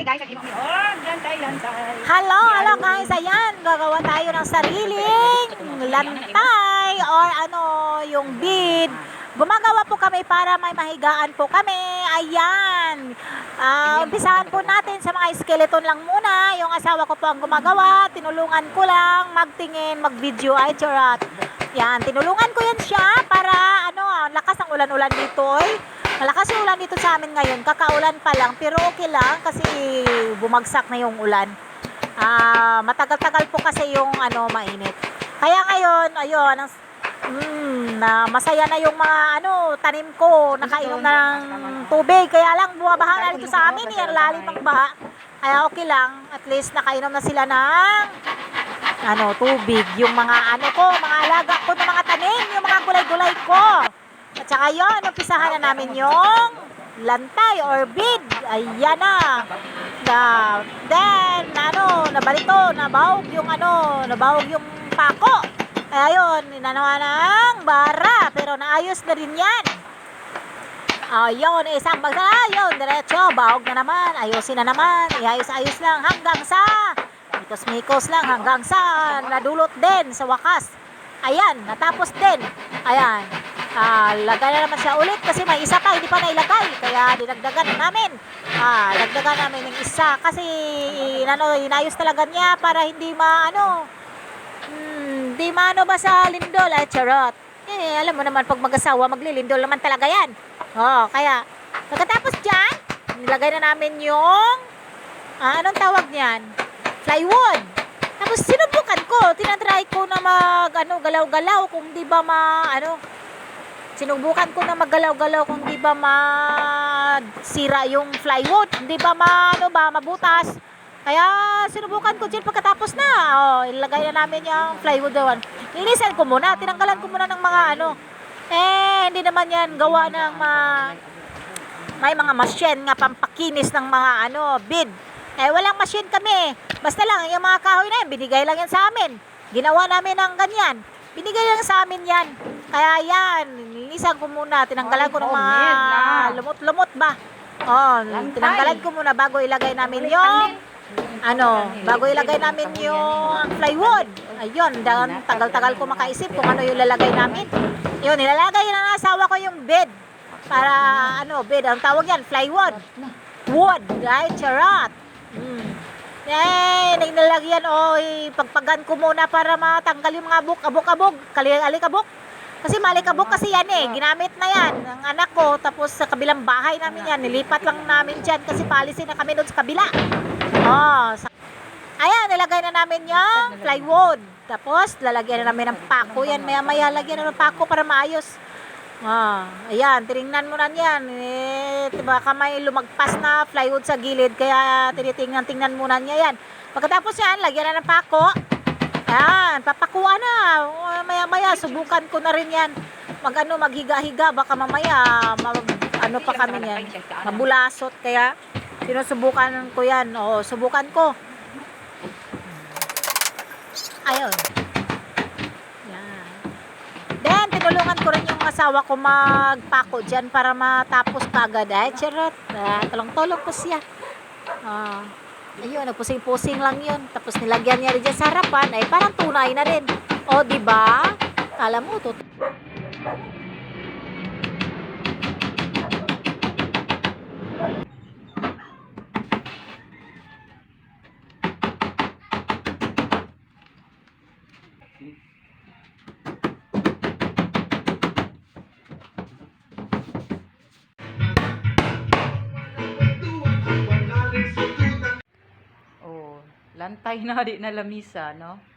lagi guys, ang imong lantay, lantay. Hello, hello guys. Ayan, gagawa tayo ng sariling lantay or ano, yung bead. Gumagawa po kami para may mahigaan po kami. Ayan. Ah, umpisahan po natin sa mga skeleton lang muna. Yung asawa ko po ang gumagawa. Tinulungan ko lang magtingin, mag-video. Ay, charot. Yan, tinulungan ko yan siya para ano, ang lakas ng ulan-ulan dito. Ay, malakas yung ulan dito sa amin ngayon. Kakaulan pa lang, pero okay lang kasi bumagsak na yung ulan. Ah, matagal-tagal po kasi yung ano, mainit. Kaya ngayon, ayun, ang, mm, na masaya na yung mga ano, tanim ko, nakainom na ng tubig. Kaya lang bumabaha na dito sa amin, yung lalim ng baha. Kaya okay lang, at least nakainom na sila ng ano, tubig, yung mga ano ko, mga alaga ko ng mga tanim, yung mga gulay-gulay ko. At saka yun, umpisahan na namin yung lantay or bead. Ayan na. Na, then, ano, nabalito, nabawag yung ano, nabawag yung pako. Kaya yun, inanawa ng bara, pero naayos na rin yan. Ayun, isang bagsa, ayun, diretso, bahog na naman, ayusin na naman, iayos-ayos lang hanggang sa mikos-mikos lang hanggang sa nadulot din sa wakas. Ayan, natapos din. Ayan, ah, lagay na naman siya ulit kasi may isa pa, hindi pa nailagay. Kaya dinagdagan namin. Ah, dagdagan namin ng isa kasi ano, inayos talaga niya para hindi maano, hmm, hindi maano ba sa lindol, ay charot. Eh, alam mo naman, pag mag-asawa, maglilindol naman talaga yan. Oh, kaya, pagkatapos dyan, nilagay na namin yung, ah, anong tawag niyan? Plywood. Tapos sinubukan ko, tinatry ko na mag, ano, galaw-galaw, kung di ba ma, ano, sinubukan ko na maggalaw-galaw kung di ba masira yung plywood, hindi ba ma, ano ba, mabutas. Kaya sinubukan ko dyan pagkatapos na, oh, ilagay na namin yung plywood doon. Linisan ko muna, tinanggalan ko muna ng mga ano, eh, hindi naman yan gawa ng ma, may mga machine nga pampakinis ng mga ano, bead. Eh, walang machine kami. Basta lang, yung mga kahoy na yan, binigay lang yan sa amin. Ginawa namin ng ganyan. Binigay lang sa amin yan. Kaya yan, nilinisan ko muna. Tinanggalan ko ng mga homemade na. lumot-lumot ba. Oh, Lantay. tinanggalan ko muna bago ilagay namin yung ano, bago ilagay namin yung plywood. Ayun, dan- tagal-tagal ko makaisip kung ano yung lalagay namin. Yun, nilalagay na ng asawa ko yung bed. Para, ano, bed, ang tawag yan, plywood. Wood, right? Charot. Mm. Eh, nilalagyan, o, pagpagan ko muna para matanggal yung mga abok, abok-abok, kali-alikabok. Kasi malikabok kasi yan eh, ginamit na yan ng anak ko. Tapos sa kabilang bahay namin yan, nilipat lang namin dyan kasi policy na kami doon sa kabila. Oh, sa- Ayan, nilagay na namin yung plywood. Tapos, lalagyan na namin ng pako yan. Maya-maya, lagyan na ng pako para maayos. Ah, ayan, tinignan mo na yan. Eh, baka may lumagpas na plywood sa gilid, kaya tinitingnan-tingnan muna niya yan. Pagkatapos yan, lagyan na ng pako. Ayan, papakuan na. O, Maya-maya, subukan ko na rin yan. Mag ano, maghiga-higa, baka mamaya, ma- ano pa kami yan, mabulasot. Kaya, sinusubukan ko yan. O, subukan ko. Ayun. Yan. Then, tinulungan ko rin yung asawa ko magpako dyan para matapos kagad. Ay, charot. Ah, tulong-tulong ko siya. Ah, ayun, nagpusing-pusing lang yun. Tapos nilagyan niya rin dyan sa harapan. Ay, parang tunay na rin. O, di ba? Kala mo, tut Oh, lantay na di na lamisa, no?